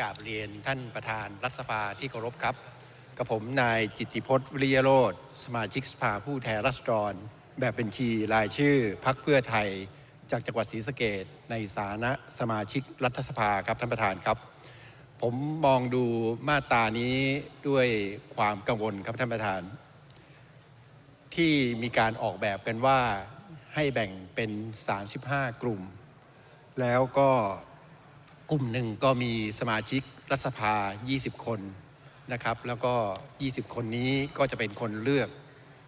กราบเรียนท่านประธานรัฐสภาที่เคารพครับ กับผมนายจิตติพจน์วิริยโรธสมาชิกสภาผู้แทนราษฎร แบบบัญชีรายชื่อพักเพื่อไทย จากจังหวัดศรีสะเกดในฐานะสมาชิกรัฐสภาครับท่านประธานครับ ผมมองดูมาตรานี้ด้วยความกังวลครับท่านประธาน ที่มีการออกแบบกันว่าให้แบ่งเป็น 35 กลุ่ม แล้วก็ กลุ่มหนึ่งก็มีสมาชิกรัฐสภา 20 คนนะครับ แล้วก็ 20 คนนี้ก็จะเป็นคนเลือก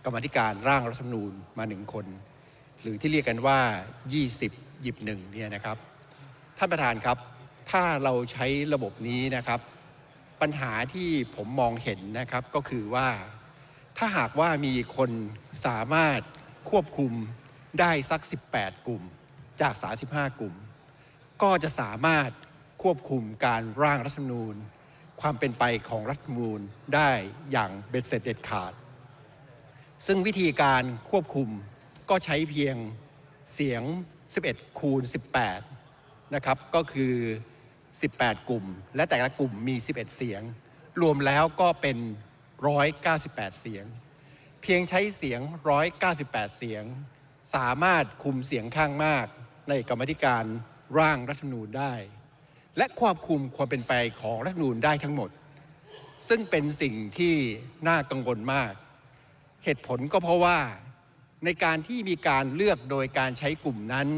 กรรมธิการร่างรัฐธรรมนูญมาหนึ่งคน หรือที่เรียกกันว่า 20 หยิบหนึ่งเนี่ยนะครับ ท่านประธานครับ ถ้าเราใช้ระบบนี้นะครับ ปัญหาที่ผมมองเห็นนะครับก็คือว่าถ้าหากว่ามีคนสามารถควบคุมได้สัก 18 กลุ่มจาก 35 กลุ่ม ก็จะสามารถ ควบคุมการร่างรัฐธรรมนูญ ความเป็นไปของรัฐธรรมนูญได้อย่างเบ็ดเสร็จเด็ดขาด ซึ่งวิธีการควบคุมก็ใช้เพียงเสียง 11 คูณ 18 นะครับ ก็คือ 18 กลุ่ม และแต่ละกลุ่มมี 11 เสียง รวมแล้วก็เป็น 198 เสียง เพียงใช้เสียง 198 เสียง สามารถคุมเสียงข้างมากในกรรมธิการร่างรัฐธรรมนูญได้ และควบคุมความเป็นไปของรัฐนูญได้ทั้งหมด ซึ่งเป็นสิ่งที่น่ากังวลมาก เหตุผลก็เพราะว่าในการที่มีการเลือกโดยการใช้กลุ่มนั้น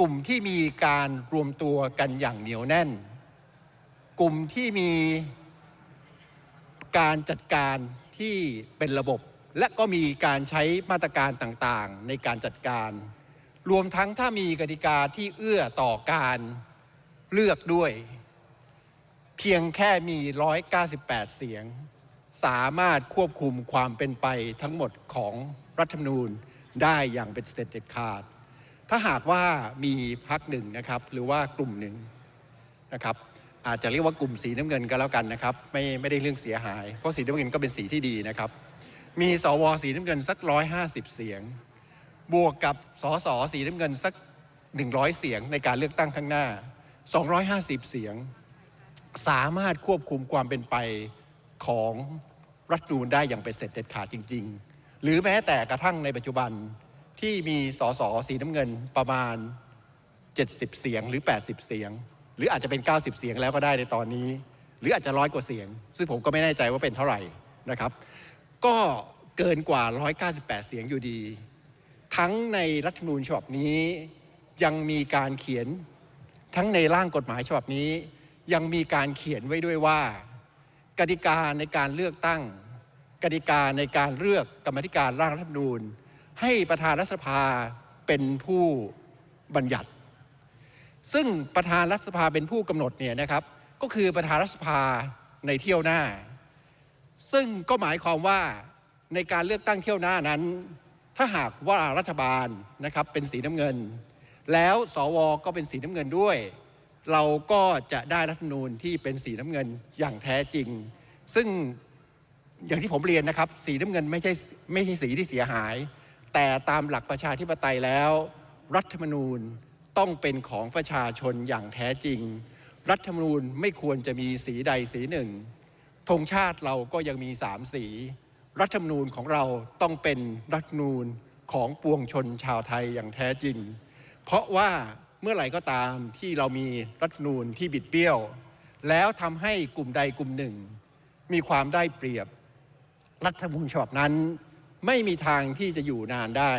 กลุ่มที่มีการรวมตัวกันอย่างเหนียวแน่น กลุ่มที่มีการจัดการที่เป็นระบบ และก็มีการใช้มาตรการต่างๆ ในการจัดการ รวมทั้งถ้ามีกติกาที่เอื้อต่อการ เลือกด้วย เพียงแค่มี 198 เสียง สามารถควบคุมความเป็นไปทั้งหมดของรัฐธรรมนูญได้อย่างเป็นเสร็จเด็ดขาด ถ้าหากว่ามีพักหนึ่งนะครับ หรือว่ากลุ่มหนึ่งนะครับ อาจจะเรียกว่ากลุ่มสีน้ำเงินก็แล้วกันนะครับ ไม่ไม่ได้เรื่องเสียหาย เพราะสีน้ำเงินก็เป็นสีที่ดีนะครับ มีสวสีน้ำเงินสัก150เสียง บวกกับสสสีน้ำเงินสัก100เสียงในการเลือกตั้งข้างหน้า 250 เสียง สามารถควบคุมความเป็นไปของรัฐนูญได้อย่างเป็นเสร็จเด็ดขาดจริง ๆ หรือแม้แต่กระทั่งในปัจจุบันที่มีสสสีน้ำเงินประมาณ 70 เสียงหรือ 80 เสียง หรืออาจจะเป็น 90 เสียงแล้วก็ได้ในตอนนี้ หรืออาจจะร้อยกว่าเสียง ซึ่งผมก็ไม่แน่ใจว่าเป็นเท่าไหร่นะครับ ก็เกินกว่า 198 เสียงอยู่ดี ทั้งในรัฐธรรมนูญฉบับนี้ยังมีการเขียน ทั้งในร่างกฎหมายฉบับนี้ ยังมีการเขียนไว้ด้วยว่า กติกาในการเลือกตั้ง กติกาในการเลือกกรรมธิการร่างรัฐธรรมนูญ ให้ประธานรัฐสภาเป็นผู้บัญญัติ ซึ่งประธานรัฐสภาเป็นผู้กำหนดเนี่ยนะครับ ก็คือประธานรัฐสภาในเที่ยวหน้า ซึ่งก็หมายความว่าในการเลือกตั้งเที่ยวหน้านั้น ถ้าหากว่ารัฐบาลนะครับเป็นสีน้ำเงิน แล้วสวก็เป็นสีน้ำเงินด้วย เราก็จะได้รัฐมนูญที่เป็นสีน้ำเงินอย่างแท้จริง ซึ่งอย่างที่ผมเรียนนะครับ สีน้ำเงินไม่ใช่ไม่ใช่สีที่เสียหาย แต่ตามหลักประชาธิปไตยแล้ว รัฐธรรมนูญต้องเป็นของประชาชนอย่างแท้จริง รัฐธรรมนูญไม่ควรจะมีสีใดสีหนึ่งธงชาติเราก็ยังมีสามสี รัฐธรรมนูญของเราต้องเป็นรัฐธรรมนูญของปวงชนชาวไทยอย่างแท้จริง เพราะว่าเมื่อไหร่ก็ตามที่เรามีรัฐมนูญที่บิดเบี้ยว แล้วทำให้กลุ่มใดกลุ่มหนึ่ง มีความได้เปรียบ รัฐธรรมนูญฉบับนั้น ไม่มีทางที่จะอยู่นานได้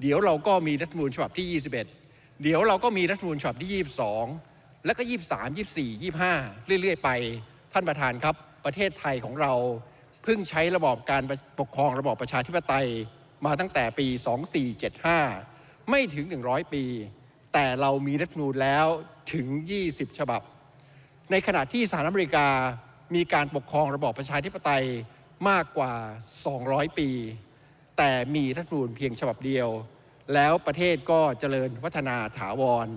เดี๋ยวเราก็มีรัฐธรรมนูญฉบับที่ 21 เดี๋ยวเราก็มีรัฐธรรมนูญฉบับที่ 22 แล้วก็ 23 24 25 เรื่อย ๆ ไป ท่านประธานครับ ประเทศไทยของเราเพิ่งใช้ระบอบการปกครองระบอบประชาธิปไตยมาตั้งแต่ปี 2475 ไม่ถึง 100 ปี แต่เรามีรัฐธรรมนูญแล้วถึง 20 ฉบับ ในขณะที่สหรัฐอเมริกามีการปกครองระบอบประชาธิปไตยมากกว่า 200 ปี แต่มีรัฐธรรมนูญเพียงฉบับเดียว แล้วประเทศก็เจริญพัฒนาถาวร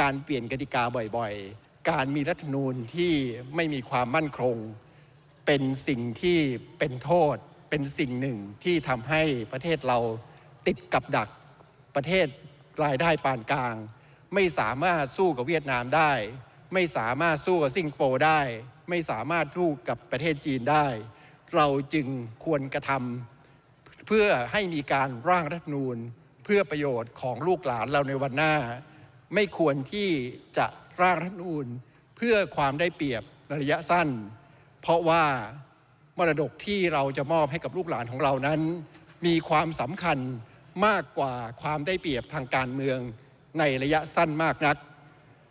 การเปลี่ยนกติกาบ่อยๆ การมีรัฐธรรมนูญที่ไม่มีความมั่นคง เป็นสิ่งที่เป็นโทษ เป็นสิ่งหนึ่งที่ทำให้ประเทศเราติดกับดัก ประเทศรายได้ปานกลาง ไม่สามารถสู้กับเวียดนามได้ ไม่สามารถสู้กับสิงคโปร์ได้ ไม่สามารถสู้กับประเทศจีนได้ เราจึงควรกระทำเพื่อให้มีการร่างรัฐธรรมนูญเพื่อประโยชน์ของลูกหลานเราในวันหน้า ไม่ควรที่จะร่างรัฐธรรมนูญเพื่อความได้เปรียบในระยะสั้น เพราะว่ามรดกที่เราจะมอบให้กับลูกหลานของเรานั้น มีความสำคัญ มากกว่าความได้เปรียบทางการเมืองในระยะสั้นมากนัก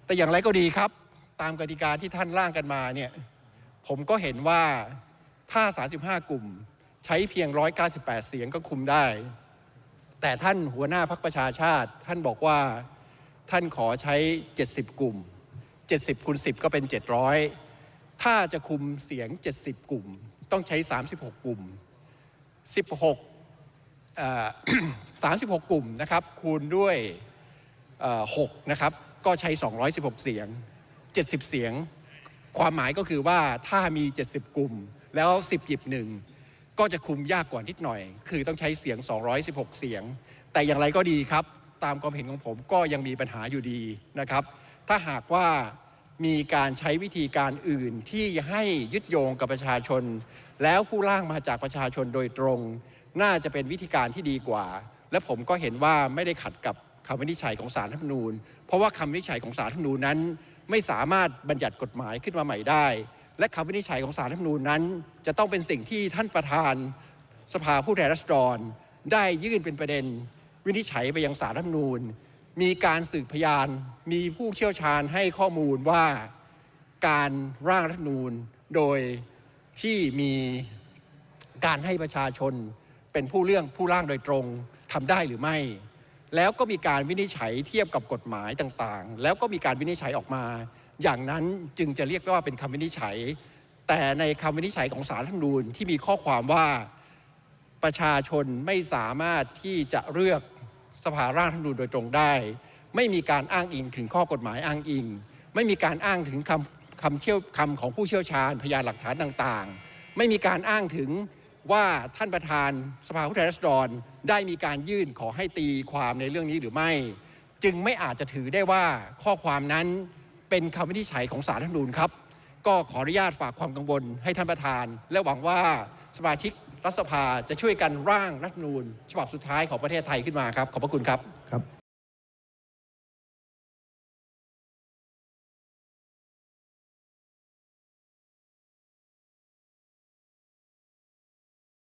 แต่อย่างไรก็ดีครับ ตามกติกาที่ท่านร่างกันมาเนี่ยผมก็เห็นว่าถ้า 35 กลุ่มใช้เพียง 198 เสียงก็คุมได้ แต่ท่านหัวหน้าพักประชาชาติ ท่านบอกว่าท่านขอใช้ 70 กลุ่ม 70คูณ10 ก็เป็น 700 ถ้าจะคุมเสียง 70 กลุ่ม ต้องใช้ 36 กลุ่ม 16 36 กลุ่มนะครับ คูณด้วย6นะครับ ก็ใช้ 216 เสียง 70 เสียง ความหมายก็คือว่าถ้ามี 70 กลุ่ม แล้ว 10 หยิบหนึ่งก็จะคุมยากกว่านิดหน่อย คือต้องใช้เสียง 216 เสียง แต่อย่างไรก็ดีครับ ตามความเห็นของผมก็ยังมีปัญหาอยู่ดีนะครับ ถ้าหากว่ามีการใช้วิธีการอื่นที่ให้ยึดโยงกับประชาชน แล้วผู้ร่างมาจากประชาชนโดยตรง น่าจะเป็นวิธีการที่ดีกว่า และผมก็เห็นว่าไม่ได้ขัดกับคำวินิจฉัยของศาลรัฐธรรมนูญ เพราะว่าคำวินิจฉัยของศาลรัฐธรรมนูญนั้น ไม่สามารถบัญญัติกฎหมายขึ้นมาใหม่ได้ และคำวินิจฉัยของศาลรัฐธรรมนูญนั้น จะต้องเป็นสิ่งที่ท่านประธานสภาผู้แทนราษฎร ได้ยื่นเป็นประเด็น วินิจฉัยไปยังศาลรัฐธรรมนูญ มีการสืบพยาน มีผู้เชี่ยวชาญให้ข้อมูลว่าการร่างรัฐธรรมนูญโดยที่มีการให้ประชาชน เป็นผู้เรื่องผู้ร่างโดยตรงทำได้หรือไม่ แล้วก็มีการวินิจฉัยเทียบกับกฎหมายต่างๆ แล้วก็มีการวินิจฉัยออกมา อย่างนั้นจึงจะเรียกว่าเป็นคำวินิจฉัย แต่ในคำวินิจฉัยของศาลรัฐธรรมนูญที่มีข้อความว่าประชาชนไม่สามารถที่จะเลือกสภาร่างรัฐธรรมนูญโดยตรงได้ ไม่มีการอ้างอิงถึงข้อกฎหมายอ้างอิง ไม่มีการอ้างถึงคำคำเชี่ยวคำของผู้เชี่ยวชาญ พยานหลักฐานต่างๆ ไม่มีการอ้างถึง ว่าท่านประธานสภาผู้แทนราษฎรได้มีการยื่นขอให้ตีความในเรื่องนี้หรือไม่ จึงไม่อาจจะถือได้ว่าข้อความนั้นเป็นคำวินิจฉัยของศาลรัฐธรรมนูญครับ ก็ขออนุญาตฝากความกังวลให้ท่านประธาน และหวังว่าสมาชิกรัฐสภาจะช่วยกันร่างรัฐธรรมนูญ ฉบับสุดท้ายของประเทศไทยขึ้นมาครับ ขอบพระคุณครับครับ